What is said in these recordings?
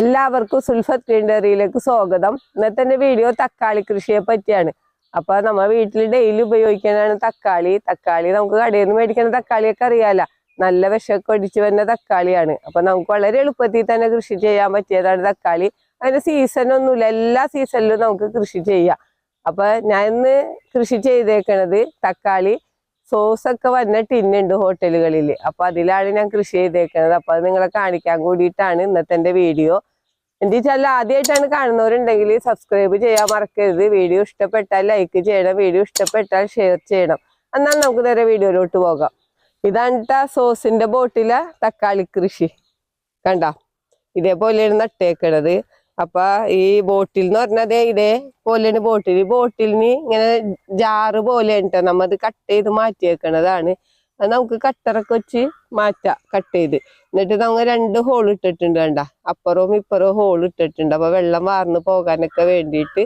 എല്ലാവർക്കും സുൽഫത്ത് ഗ്രീൻഡറിയിലേക്ക് സ്വാഗതം. ഇന്നത്തെ എന്റെ വീഡിയോ തക്കാളി കൃഷിയെ പറ്റിയാണ്. അപ്പൊ നമ്മൾ വീട്ടിൽ ഡെയിലി ഉപയോഗിക്കാനാണ് തക്കാളി. തക്കാളി നമുക്ക് കടയിൽ നിന്ന് മേടിക്കുന്ന തക്കാളിയൊക്കെ അറിയാലോ. നല്ല വിഷമൊക്കെ ഒടിച്ച് വരുന്ന തക്കാളിയാണ്. അപ്പൊ നമുക്ക് വളരെ എളുപ്പത്തിൽ തന്നെ കൃഷി ചെയ്യാൻ പറ്റിയതാണ് തക്കാളി. അതിന് സീസൺ ഒന്നുമില്ല. എല്ലാ സീസണിലും നമുക്ക് കൃഷി ചെയ്യാം. അപ്പൊ ഞാൻ ഇന്ന് കൃഷി ചെയ്തേക്കണത് തക്കാളി. സോസ് ഒക്കെ വന്ന ടിന്നുണ്ട് ഹോട്ടലുകളിൽ അപ്പൊ അതിലാണ് ഞാൻ കൃഷി ചെയ്തേക്കുന്നത് അപ്പൊ അത് നിങ്ങളെ കാണിക്കാൻ കൂടിയിട്ടാണ് ഇന്നത്തെ വീഡിയോ. എന്ത് വെച്ചാൽ ആദ്യമായിട്ടാണ് കാണുന്നവരുണ്ടെങ്കിൽ സബ്സ്ക്രൈബ് ചെയ്യാൻ മറക്കരുത്. വീഡിയോ ഇഷ്ടപ്പെട്ടാൽ ലൈക്ക് ചെയ്യണം. വീഡിയോ ഇഷ്ടപ്പെട്ടാൽ ഷെയർ ചെയ്യണം. എന്നാൽ നമുക്ക് നേരെ വീഡിയോയിലോട്ട് പോകാം. ഇതാണ് സോസിന്റെ ബോട്ടിലെ തക്കാളി കൃഷി. കണ്ട? ഇതേപോലെയാണ് നട്ടേക്കണത്. അപ്പൊ ഈ ബോട്ടിൽ എന്ന് പറഞ്ഞത് ഇതേപോലെയാണ് ബോട്ടിൽ. ഈ ബോട്ടിലിന് ഇങ്ങനെ ജാറ് പോലെ ട്ടോ. നമ്മ അത് കട്ട് ചെയ്ത് മാറ്റി വെക്കണതാണ് അത് നമുക്ക് കട്ടറൊക്കെ വെച്ച് മാറ്റാം കട്ട് ചെയ്ത്. എന്നിട്ട് നമ്മൾ രണ്ട് ഹോൾ ഇട്ടിട്ടുണ്ട് കണ്ട. അപ്പുറവും ഇപ്പുറവും ഹോൾ ഇട്ടിട്ടുണ്ട്. അപ്പൊ വെള്ളം വാർന്ന് പോകാനൊക്കെ വേണ്ടിയിട്ട്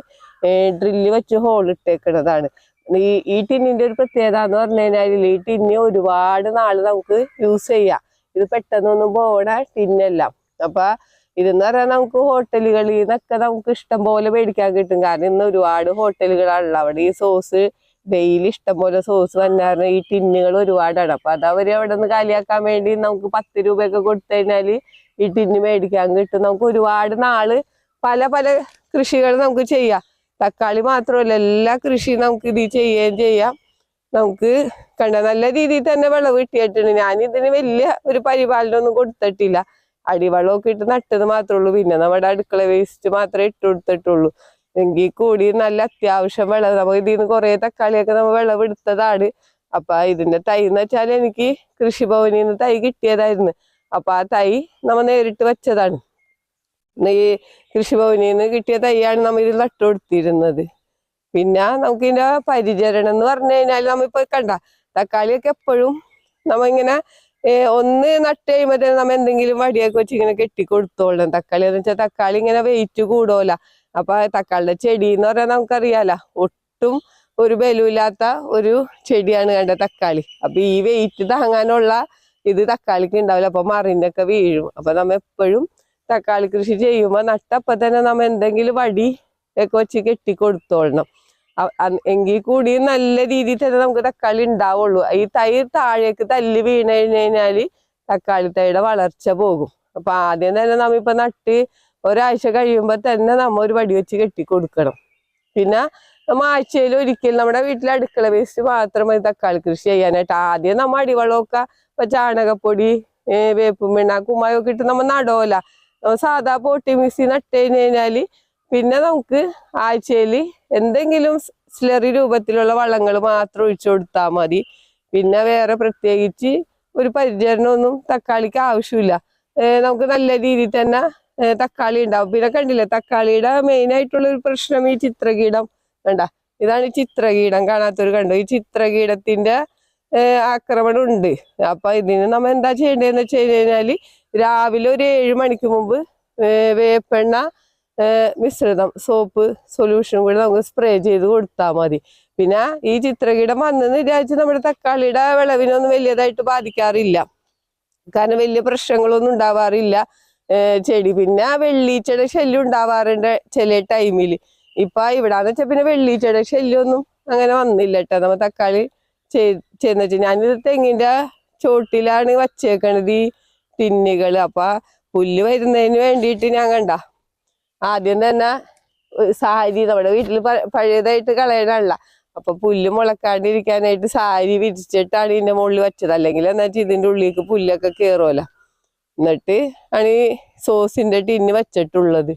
ഡ്രില്ല് വെച്ച് ഹോൾ ഇട്ടേക്കണതാണ്. ഈ ഈ ടിന്നിന്റെ ഒരു പ്രത്യേകത എന്ന് പറഞ്ഞു കഴിഞ്ഞാൽ ഈ ടിന്ന് ഒരുപാട് നാൾ നമുക്ക് യൂസ് ചെയ്യാം. ഇത് പെട്ടെന്നൊന്നും പോണ ടിന്നല്ല. അപ്പൊ ഇതെന്ന് പറഞ്ഞാൽ നമുക്ക് ഹോട്ടലുകളിൽ നിന്നൊക്കെ നമുക്ക് ഇഷ്ടം പോലെ മേടിക്കാൻ കിട്ടും. കാരണം ഇന്ന് ഒരുപാട് ഹോട്ടലുകളാണല്ലോ അവിടെ ഈ സോസ് ഡെയിലി ഇഷ്ടം പോലെ സോസ് വന്നാറ് ഈ ടിന്നുകൾ ഒരുപാടാണ്. അപ്പൊ അത് അവർ അവിടെ നിന്ന് കാലിയാക്കാൻ വേണ്ടി നമുക്ക് പത്ത് രൂപയൊക്കെ കൊടുത്തു കഴിഞ്ഞാൽ ഈ ടിന്ന് മേടിക്കാൻ കിട്ടും. നമുക്ക് ഒരുപാട് നാൾ പല പല കൃഷികൾ നമുക്ക് ചെയ്യാം. തക്കാളി മാത്രമല്ല എല്ലാ കൃഷിയും നമുക്ക് ഇത് ചെയ്യുകയും ചെയ്യാം. നമുക്ക് കണ്ട നല്ല രീതിയിൽ തന്നെ വിളവ് കിട്ടിയിട്ടുണ്ട്. ഞാൻ ഇതിന് വലിയ ഒരു പരിപാലനമൊന്നും കൊടുത്തിട്ടില്ല. അടിവളമൊക്കെ ഇട്ട് നട്ടത് മാത്രമേ ഉള്ളൂ പിന്നെ നമ്മുടെ അടുക്കള വേസ്റ്റ് മാത്രമേ ഇട്ട് കൊടുത്തിട്ടുള്ളൂ. എങ്കിൽ കൂടി നല്ല അത്യാവശ്യം വെള്ളം നമുക്ക് ഇതിൽ നിന്ന് കുറെ തക്കാളിയൊക്കെ നമ്മൾ വിളവെടുത്തതാണ് അപ്പൊ ഇതിന്റെ തൈ എന്ന് വെച്ചാൽ എനിക്ക് കൃഷിഭവനിൽ നിന്ന് തൈ കിട്ടിയതായിരുന്നു. അപ്പൊ ആ തൈ നമ്മ നേരിട്ട് വെച്ചതാണ്. ഈ കൃഷിഭവനിൽ നിന്ന് കിട്ടിയ തൈയാണ് നമ്മൾ ഇതിൽ നട്ടുകൊടുത്തിരുന്നത് പിന്നെ നമുക്ക് ഇതിന്റെ പരിചരണം എന്ന് പറഞ്ഞു കഴിഞ്ഞാൽ നമ്മിപ്പോ കണ്ട തക്കാളിയൊക്കെ എപ്പോഴും നമ്മ ഇങ്ങനെ ഒന്ന് നട്ട് കഴിയുമ്പോ തന്നെ നമ്മ എന്തെങ്കിലും വടിയൊക്കെ വെച്ച് ഇങ്ങനെ കെട്ടി കൊടുത്തോളണം തക്കാളി എന്ന് വെച്ചാൽ തക്കാളി ഇങ്ങനെ വെയിറ്റ് കൂടുമല്ല അപ്പൊ തക്കാളിയുടെ ചെടി എന്ന് പറഞ്ഞാൽ നമുക്കറിയാലോ ഒട്ടും ഒരു ബലമില്ലാത്ത ഒരു ചെടിയാണ് കണ്ട തക്കാളി. അപ്പൊ ഈ വെയിറ്റ് താങ്ങാനുള്ള ഇത് തക്കാളിക്ക് ഉണ്ടാവില്ല അപ്പൊ മറിഞ്ഞൊക്കെ വീഴും. അപ്പൊ നമ്മ എപ്പോഴും തക്കാളി കൃഷി ചെയ്യുമ്പോ നട്ടപ്പോ തന്നെ നമ്മ എന്തെങ്കിലും വടി ഒക്കെ വെച്ച് കെട്ടി കൊടുത്തോളണം. അ- അ- എങ്കിൽ കൂടി നല്ല രീതിയിൽ തന്നെ നമുക്ക് തക്കാളി ഉണ്ടാവുള്ളൂ. ഈ തൈ താഴേക്ക് തല്ലി വീണ് കഴിഞ്ഞാൽ തക്കാളി തൈയുടെ വളർച്ച പോകും. അപ്പൊ ആദ്യം തന്നെ നമ്മ ഇപ്പൊ നട്ട് ഒരാഴ്ച കഴിയുമ്പോ തന്നെ നമ്മ ഒരു വടി വെച്ച് കെട്ടി കൊടുക്കണം പിന്നെ നമ്മ ആഴ്ചയിൽ ഒരിക്കൽ നമ്മുടെ വീട്ടിലെ അടുക്കള വേസ്റ്റ് മാത്രം മതി തക്കാളി കൃഷി ചെയ്യാനായിട്ട്. ആദ്യം നമ്മ അടിവളമൊക്കെ ഇപ്പൊ ചാണകപ്പൊടി ഏ, വേപ്പും മിണ്ണ കുമ്മായൊക്കെ ഇട്ട് നമ്മ നടോല സാധാ പോട്ടി മിക്സി നട്ട് കഴിഞ്ഞ് കഴിഞ്ഞാൽ പിന്നെ നമുക്ക് ആഴ്ചയിൽ എന്തെങ്കിലും സ്ലറി രൂപത്തിലുള്ള വള്ളങ്ങൾ മാത്രം ഒഴിച്ചു കൊടുത്താൽ മതി. പിന്നെ വേറെ പ്രത്യേകിച്ച് ഒരു പരിചരണമൊന്നും തക്കാളിക്ക് ആവശ്യമില്ല. നമുക്ക് നല്ല രീതിയിൽ തന്നെ തക്കാളി ഉണ്ടാവും. പിന്നെ കണ്ടില്ലേ തക്കാളിയുടെ മെയിൻ ആയിട്ടുള്ള ഒരു പ്രശ്നം ഈ ചിത്രകീടം. വേണ്ട ഇതാണ് ചിത്രകീടം കാണാത്തൊരു കണ്ടു? ഈ ചിത്രകീടത്തിന്റെ ആക്രമണം ഉണ്ട്. അപ്പൊ ഇതിന് നമ്മ എന്താ ചെയ്യേണ്ടതെന്ന് വെച്ച് കഴിഞ്ഞാൽ രാവിലെ ഒരു ഏഴ് മണിക്ക് മുമ്പ് വേപ്പെണ്ണ മിശ്രിതം സോപ്പ് സൊല്യൂഷൻ കൂടി നമുക്ക് സ്പ്രേ ചെയ്ത് കൊടുത്താൽ മതി. പിന്നെ ഈ ചിത്രകീടം വന്നെന്ന് വിചാരിച്ച് നമ്മുടെ തക്കാളിയുടെ വിളവിനൊന്നും വലിയതായിട്ട് ബാധിക്കാറില്ല. കാരണം വലിയ പ്രശ്നങ്ങളൊന്നും ഉണ്ടാവാറില്ല. ചെടി. പിന്നെ വെള്ളീച്ചയുടെ ശല്യം ഉണ്ടാവാറുണ്ട് ചില ടൈമിൽ ഇപ്പൊ ഇവിടാന്ന് വെച്ചാൽ പിന്നെ വെള്ളീച്ചയുടെ ശല്യമൊന്നും അങ്ങനെ വന്നില്ല കേട്ടോ നമ്മ തക്കാളി ചെയ്യുന്ന വെച്ചാൽ ഞാനിത് തെങ്ങിന്റെ ചോട്ടിലാണ് വച്ചേക്കണത് ഈ തിന്നുകൾ അപ്പൊ പുല്ല് വരുന്നതിന് വേണ്ടിയിട്ട് ഞാൻ കണ്ട ആദ്യം തന്നെ സാരി നമ്മുടെ വീട്ടിൽ പഴയതായിട്ട് കളയണല്ല. അപ്പൊ പുല്ല് മുളക്കാണ്ടിരിക്കാനായിട്ട് സാരി വിരിച്ചിട്ടാണ് ഇതിന്റെ മുകളിൽ വെച്ചത്. അല്ലെങ്കിൽ എന്നിട്ട് ഇതിന്റെ ഉള്ളിലേക്ക് പുല്ലൊക്കെ കേറുമല്ലോ എന്നിട്ട് ആണ് ഈ സോസിന്റെ ടിന്ന് വെച്ചിട്ടുള്ളത്.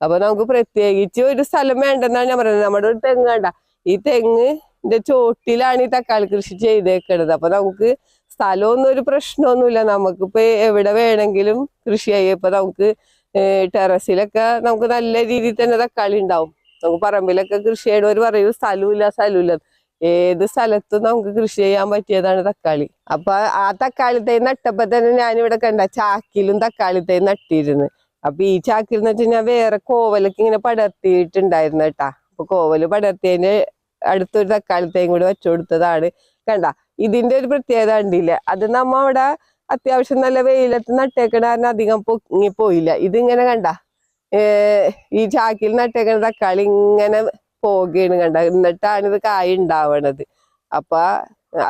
അപ്പൊ നമുക്ക് പ്രത്യേകിച്ച് ഒരു സ്ഥലം വേണ്ടെന്നാണ് ഞാൻ പറയുന്നത്. നമ്മുടെ ഒരു തെങ്ങ് വേണ്ട ഈ തെങ്ങിന്റെ ചോട്ടിലാണ് ഈ തക്കാളി കൃഷി ചെയ്തേക്കണത്. അപ്പൊ നമുക്ക് സ്ഥലമൊന്നും ഒരു പ്രശ്നമൊന്നുമില്ല. നമുക്കിപ്പോ എവിടെ വേണമെങ്കിലും കൃഷി ചെയ്യാം. ഇപ്പൊ നമുക്ക് ടെറസിലൊക്കെ നമുക്ക് നല്ല രീതിയിൽ തന്നെ തക്കാളി ഉണ്ടാവും. നമുക്ക് പറമ്പിലൊക്കെ കൃഷി ചെയ്യണവർ പറയും സ്ഥലമില്ല ഇല്ല ഏത് സ്ഥലത്തും നമുക്ക് കൃഷി ചെയ്യാൻ പറ്റിയതാണ് തക്കാളി. അപ്പൊ ആ തക്കാളി തൈ നട്ടപ്പോ തന്നെ ഞാനിവിടെ കണ്ട ചാക്കിലും തക്കാളി തൈ നട്ടിരുന്നു. അപ്പൊ ഈ ചാക്കിൽ എന്ന് വെച്ചാൽ ഞാൻ വേറെ കോവലൊക്കെ ഇങ്ങനെ പടർത്തിയിട്ടുണ്ടായിരുന്നു കേട്ടാ. അപ്പൊ കോവൽ പടർത്തിയതിന് അടുത്തൊരു തക്കാളി തൈയും കൂടി വെച്ചു കൊടുത്തതാണ്. കണ്ട? ഇതിന്റെ ഒരു പ്രത്യേകത ഉണ്ടില്ല അത് നമ്മ അവിടെ അത്യാവശ്യം നല്ല വെയിലത്ത് നട്ടേക്കണ കാരണം അധികം പൊങ്ങി പോയില്ല ഇതിങ്ങനെ കണ്ട? ഈ ചാക്കിൽ നട്ടേക്കണ തക്കാളി ഇങ്ങനെ പോകുകയാണ് കണ്ട. എന്നിട്ടാണ് ഇത് കായ ഉണ്ടാവണത് അപ്പൊ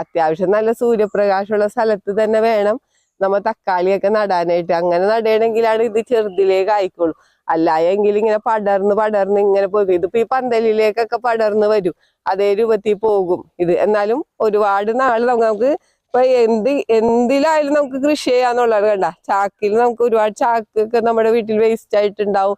അത്യാവശ്യം നല്ല സൂര്യപ്രകാശമുള്ള സ്ഥലത്ത് തന്നെ വേണം നമ്മ തക്കാളിയൊക്കെ നടാനായിട്ട്. അങ്ങനെ നടണമെങ്കിലാണ് ഇത് ആയിക്കോളൂ അല്ല എങ്കിൽ ഇങ്ങനെ പടർന്ന് പടർന്ന് ഇങ്ങനെ പോകും ഇതിപ്പോ ഈ പന്തലിലേക്കൊക്കെ പടർന്ന് വരും. അതേ രൂപത്തിൽ പോകും ഇത്. എന്നാലും ഒരുപാട് നാൾ നമുക്ക് ഇപ്പൊ എന്ത് എന്തിലായാലും നമുക്ക് കൃഷി ചെയ്യാന്നുള്ളത് കണ്ട. ചാക്കിൽ നമുക്ക് ഒരുപാട് ചാക്കൊക്കെ നമ്മുടെ വീട്ടിൽ വേസ്റ്റ് ആയിട്ടുണ്ടാവും.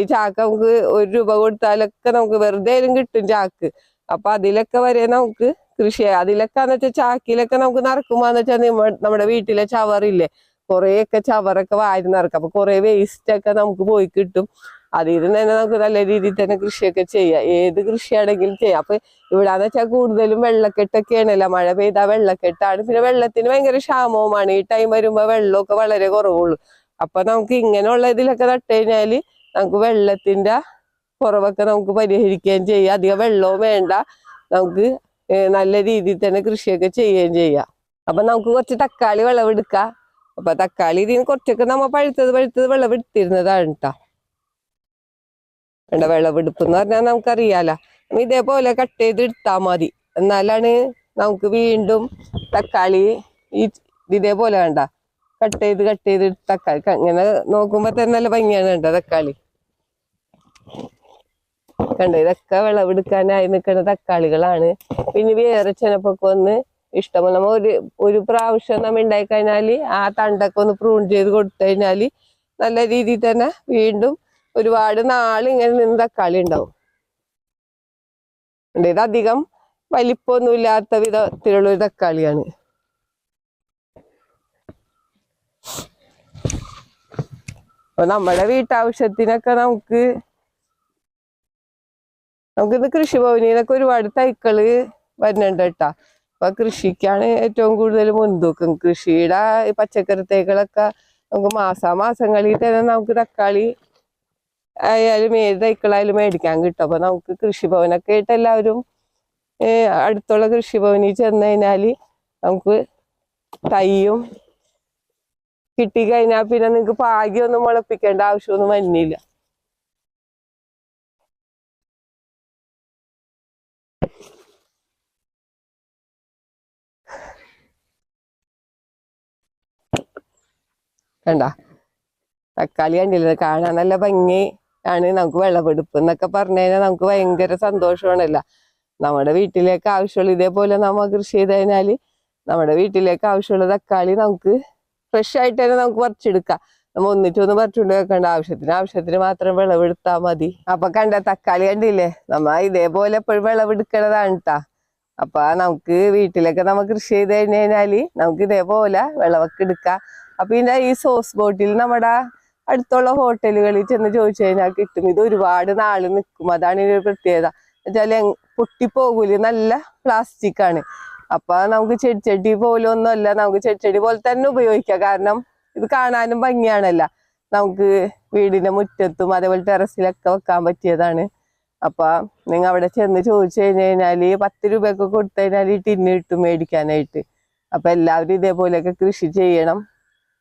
ഈ ചാക്ക് നമുക്ക് ഒരു രൂപ കൊടുത്താലൊക്കെ നമുക്ക് വെറുതെ കിട്ടും ചാക്ക്. അപ്പൊ അതിലൊക്കെ വരെ നമുക്ക് കൃഷി ചെയ്യാം. അതിലൊക്കെന്ന് വെച്ചാൽ ചാക്കിലൊക്കെ നമുക്ക് നടക്കുമ്പോന്ന് വെച്ചാൽ നമ്മുടെ വീട്ടിലെ ചവറില്ലേ കുറേയൊക്കെ ചവറൊക്കെ വാരി നിറക്കും. അപ്പൊ കുറെ വേസ്റ്റ് ഒക്കെ നമുക്ക് പോയി കിട്ടും. അതിൽ നിന്ന് തന്നെ നമുക്ക് നല്ല രീതിയിൽ തന്നെ കൃഷിയൊക്കെ ചെയ്യാം. ഏത് കൃഷിയാണെങ്കിലും ചെയ്യാം. അപ്പൊ ഇവിടാന്ന് വെച്ചാൽ കൂടുതലും വെള്ളക്കെട്ടൊക്കെയാണല്ലോ. മഴ പെയ്താൽ വെള്ളക്കെട്ടാണ്. പിന്നെ വെള്ളത്തിന് ഭയങ്കര ക്ഷാമവുമാണ്. ഈ ടൈം വരുമ്പോ വെള്ളമൊക്കെ വളരെ കുറവുള്ളൂ. അപ്പൊ നമുക്ക് ഇങ്ങനെയുള്ള ഇതിലൊക്കെ നട്ട് നമുക്ക് വെള്ളത്തിന്റെ കുറവൊക്കെ നമുക്ക് പരിഹരിക്കുകയും ചെയ്യാം. അധികം വെള്ളവും വേണ്ട. നമുക്ക് നല്ല രീതിയിൽ തന്നെ കൃഷിയൊക്കെ ചെയ്യുകയും ചെയ്യാം. അപ്പൊ നമുക്ക് കുറച്ച് തക്കാളി വിളവെടുക്കാം. അപ്പൊ തക്കാളി ഇതിന് കുറച്ചൊക്കെ നമ്മ പഴുത്തത് പഴുത്തത് വിളവെടുത്തിരുന്നതാണ് കേട്ടോ വേണ്ട വിളവെടുപ്പ് എന്ന് പറഞ്ഞാൽ നമുക്കറിയാലോ. നമ്മൾ ഇതേപോലെ കട്ട് ചെയ്ത് എടുത്താൽ മതി. എന്നാലാണ് നമുക്ക് വീണ്ടും തക്കാളി ഈ ഇതേപോലെ വേണ്ട. കട്ട് ചെയ്ത് കട്ട് ചെയ്ത് തക്കാളി. അങ്ങനെ നോക്കുമ്പോൾ നോക്കുമ്പോ തന്നെ നല്ല ഭംഗിയാണ് വേണ്ട തക്കാളി. കണ്ട? ഇതൊക്കെ വിളവെടുക്കാനായി നിൽക്കുന്ന തക്കാളികളാണ്. പിന്നെ വേറെ ചെനപ്പൊക്കെ ഒന്ന് ഇഷ്ടമല്ല നമ്മ ഒരു ഒരു പ്രാവശ്യം നമ്മ ഉണ്ടായി ആ തണ്ടൊക്കെ ഒന്ന് പ്രൂൺ ചെയ്ത് കൊടുത്തു കഴിഞ്ഞാൽ നല്ല രീതിയിൽ തന്നെ വീണ്ടും ഒരുപാട് നാൾ ഇങ്ങനെ നിന്ന് തക്കാളി ഉണ്ടാവും ഉണ്ട്. ഇത് അധികം വലിപ്പമൊന്നുമില്ലാത്ത വിധത്തിലുള്ള ഒരു തക്കാളിയാണ്. അപ്പൊ നമ്മുടെ വീട്ടാവശ്യത്തിനൊക്കെ നമുക്ക് നമുക്കിത് കൃഷിഭവനിന്നൊക്കെ ഒരുപാട് തൈക്കൾ വരുന്നുണ്ട് കേട്ടാ. അപ്പൊ കൃഷിക്കാണ് ഏറ്റവും കൂടുതൽ മുൻതൂക്കം. കൃഷിയുടെ പച്ചക്കറി തൈകളൊക്കെ നമുക്ക് മാസാമാസങ്ങളിൽ തന്നെ നമുക്ക് തക്കാളി ആയാലും ഏത് തൈക്കളായാലും മേടിക്കാൻ കിട്ടും. അപ്പൊ നമുക്ക് കൃഷിഭവനൊക്കെ ആയിട്ട് എല്ലാവരും അടുത്തുള്ള കൃഷിഭവനിൽ ചെന്ന് കഴിഞ്ഞാൽ നമുക്ക് തൈയും കിട്ടിക്കഴിഞ്ഞാൽ പിന്നെ നിങ്ങൾക്ക് പാകിയൊന്നും മുളപ്പിക്കേണ്ട ആവശ്യമൊന്നും വരുന്നില്ല കണ്ട? തക്കാളി കണ്ടില്ല? കാണാൻ നല്ല ഭംഗി. ആണ് നമുക്ക് വിളവെടുപ്പ് എന്നൊക്കെ പറഞ്ഞു കഴിഞ്ഞാൽ നമുക്ക് ഭയങ്കര സന്തോഷമാണല്ലോ. നമ്മുടെ വീട്ടിലേക്ക് ആവശ്യമുള്ള ഇതേപോലെ നമ്മൾ കൃഷി ചെയ്ത് കഴിഞ്ഞാൽ നമ്മുടെ വീട്ടിലേക്ക് ആവശ്യമുള്ള തക്കാളി നമുക്ക് ഫ്രഷ് ആയിട്ട് തന്നെ നമുക്ക് പറിച്ചെടുക്കാം. നമ്മ ഒന്നിച്ചൊന്നും പറിച്ചുകൊണ്ട് വെക്കേണ്ട ആവശ്യത്തിന്. ആവശ്യത്തിന് മാത്രം വിളവെടുത്താൽ മതി. അപ്പൊ കണ്ട തക്കാളി കണ്ടില്ലേ? നമ്മ ഇതേപോലെ എപ്പോഴും വിളവെടുക്കണതാണ് കേട്ടാ അപ്പൊ നമുക്ക് വീട്ടിലൊക്കെ നമ്മൾ കൃഷി ചെയ്ത് കഴിഞ്ഞ് കഴിഞ്ഞാൽ നമുക്ക് ഇതേപോലെ വിളവൊക്കെ എടുക്കാം. അപ്പൊ ഇതിന്റെ ഈ സോസ് ബോട്ടിൽ നമ്മുടെ അടുത്തുള്ള ഹോട്ടലുകളിൽ ചെന്ന് ചോദിച്ചു കഴിഞ്ഞാൽ കിട്ടും. ഇത് ഒരുപാട് നാൾ നിൽക്കും അതാണ് ഇതിന്റെ പ്രത്യേകത. എന്നുവെച്ചാൽ പൊട്ടിപ്പോകൂല. നല്ല പ്ലാസ്റ്റിക് ആണ്. അപ്പൊ നമുക്ക് ചെടിച്ചട്ടി പോലെ ഒന്നുമല്ല. നമുക്ക് ചെടിച്ചട്ടി പോലെ തന്നെ ഉപയോഗിക്കാം. കാരണം ഇത് കാണാനും ഭംഗിയാണല്ല. നമുക്ക് വീടിന്റെ മുറ്റത്തും അതേപോലെ ടെറസിലൊക്കെ വെക്കാൻ പറ്റിയതാണ്. അപ്പൊ നിങ്ങൾ അവിടെ ചെന്ന് ചോദിച്ചു കഴിഞ്ഞു കഴിഞ്ഞാൽ പത്ത് രൂപയൊക്കെ കൊടുത്തു കഴിഞ്ഞാൽ ഈ ടിന്ന് കിട്ടും മേടിക്കാനായിട്ട്. അപ്പൊ എല്ലാവരും ഇതേപോലെയൊക്കെ കൃഷി ചെയ്യണം.